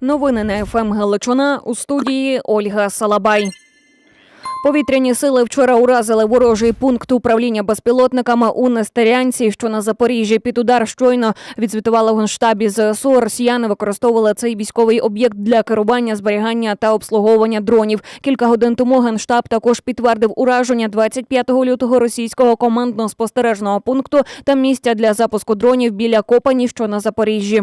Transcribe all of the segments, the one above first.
Новини на ФМ Галичина у студії Ольга Салабай. Повітряні сили вчора уразили ворожий пункт управління безпілотниками у Нестерянці, що на Запоріжжі. Під удар щойно відзвітували в генштабі ЗСУ. Росіяни використовували цей військовий об'єкт для керування, зберігання та обслуговування дронів. Кілька годин тому генштаб також підтвердив ураження 25 лютого російського командно-спостережного пункту та місця для запуску дронів біля Копані, що на Запоріжжі.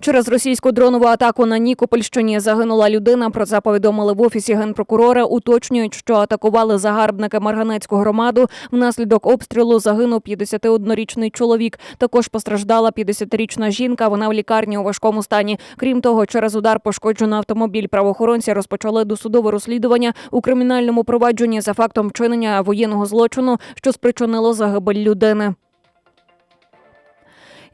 Через російську дронову атаку на Нікопольщині загинула людина. Про це повідомили в офісі генпрокурора. Уточнюють, що атакували загарбники Марганецьку громаду. Внаслідок обстрілу загинув 51-річний чоловік. Також постраждала 50-річна жінка. Вона в лікарні у важкому стані. Крім того, через удар пошкоджено автомобіль. Правоохоронці розпочали досудове розслідування у кримінальному провадженні за фактом вчинення воєнного злочину, що спричинило загибель людини.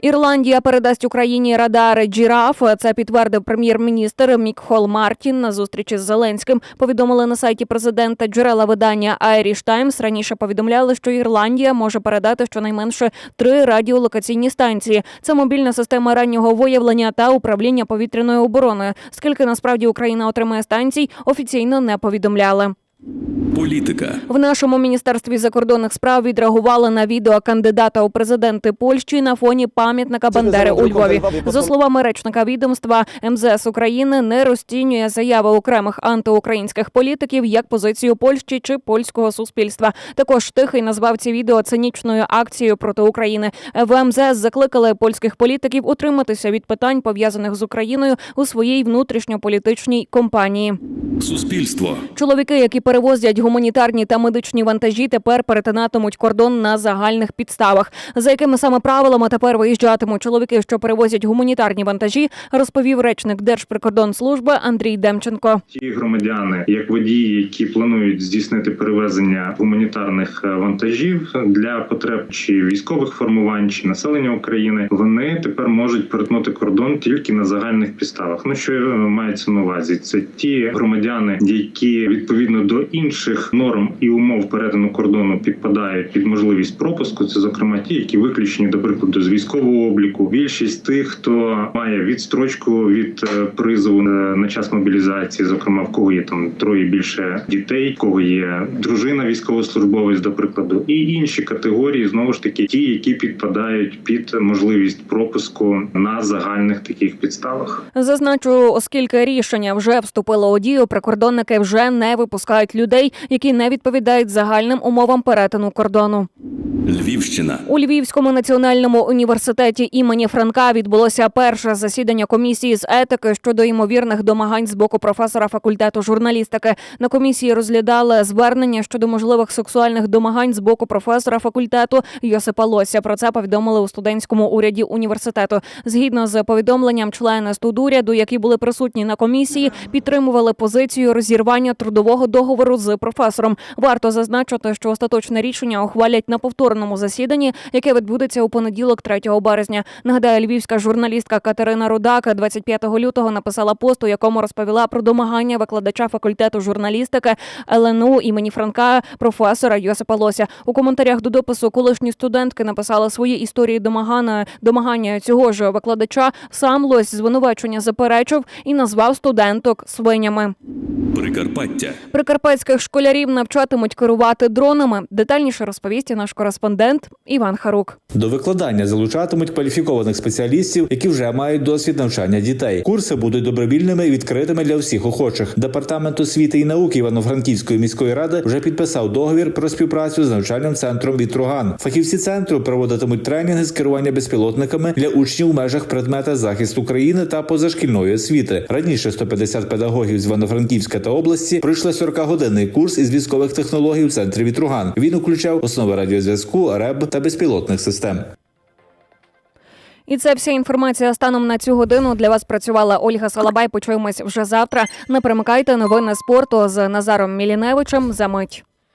Ірландія передасть Україні радари Джіраф. Це підтвердив прем'єр-міністр Мікхол Мартін на зустрічі з Зеленським. Повідомили на сайті президента джерела видання Irish Times. Раніше повідомляли, що Ірландія може передати щонайменше три радіолокаційні станції. Це мобільна система раннього виявлення та управління повітряною обороною. Скільки насправді Україна отримає станцій, офіційно не повідомляли. Політика В нашому міністерстві закордонних справ відреагували на відео кандидата у президенти Польщі на фоні пам'ятника Бандери у Львові. За словами речника відомства, МЗС України не розцінює заяви окремих антиукраїнських політиків як позицію Польщі чи польського суспільства. Також тихий назвав ці відео цинічною акцією проти України. В МЗС закликали польських політиків утриматися від питань пов'язаних з Україною у своїй внутрішньополітичній компанії. суспільство, Чоловіки, які перевозять гуманітарні та медичні вантажі, тепер перетинатимуть кордон на загальних підставах. За якими саме правилами тепер виїжджатимуть чоловіки, що перевозять гуманітарні вантажі, розповів речник Держприкордонслужби Андрій Демченко. Ті громадяни, як водії, які планують здійснити перевезення гуманітарних е, вантажів для потреб чи військових формувань, чи населення України, вони тепер можуть перетнути кордон тільки на загальних підставах. Ну що е, мається на увазі? Це ті громадяни, які відповідно до інших норм і умов перетину кордону підпадають під можливість пропуску. Це зокрема ті, які виключені до прикладу з військового обліку. Більшість тих, хто має відстрочку від е, призову на час мобілізації, зокрема в кого є там троє більше дітей, в кого є дружина військовослужбовець, до прикладу, і інші категорії знову ж таки ті, які підпадають під можливість пропуску на загальних таких підставах. Зазначу, оскільки рішення вже вступило у дію, прикордонники вже не випускають людей, які не відповідають загальним умовам перетину кордону. Львівщина, У Львівському національному університеті імені Франка відбулося перше засідання комісії з етики щодо ймовірних домагань з боку професора факультету журналістики. На комісії розглядали звернення щодо можливих сексуальних домагань з боку професора факультету Йосипа Лося. Про це повідомили у студентському уряді університету. Згідно з повідомленням, члени студуряду, які були присутні на комісії, підтримували позицію розірвання трудового договору з професором. Варто зазначити, що остаточне рішення ухвалять на повторному засіданні, яке відбудеться у понеділок, 3 березня. Нагадаю, львівська журналістка Катерина Рудак 25 лютого написала пост, у якому розповіла про домагання викладача факультету журналістики ЛНУ імені Франка професора Йосипа Лося. У коментарях до допису колишні студентки написали свої історії домагання домагання цього ж викладача. Сам Лось звинувачення заперечив і назвав студенток свинями. Прикарпаття, Прикарпатських школярів навчатимуть керувати дронами. Детальніше розповість наш кореспондент Іван Харук. До викладання залучатимуть кваліфікованих спеціалістів, які вже мають досвід навчання дітей. Курси будуть добровільними і відкритими для всіх охочих. Департамент освіти і науки Івано-Франківської міської ради вже підписав договір про співпрацю з навчальним центром Вітруган. Фахівці центру проводитимуть тренінги з керування безпілотниками для учнів у межах предмета захисту країни та позашкільної освіти. Раніше 150 педагогів з Івано-Франківська та області пройшли 40-годинний курс із військових технологій в центрі Вітруган. Він включав основи радіозв'язку, РЕБ та безпілотних систем. І це вся інформація станом на цю годину. Для вас працювала Ольга Салабай. Почуємось вже завтра. Не примикайте новини спорту з Назаром Міліневичем. За мить.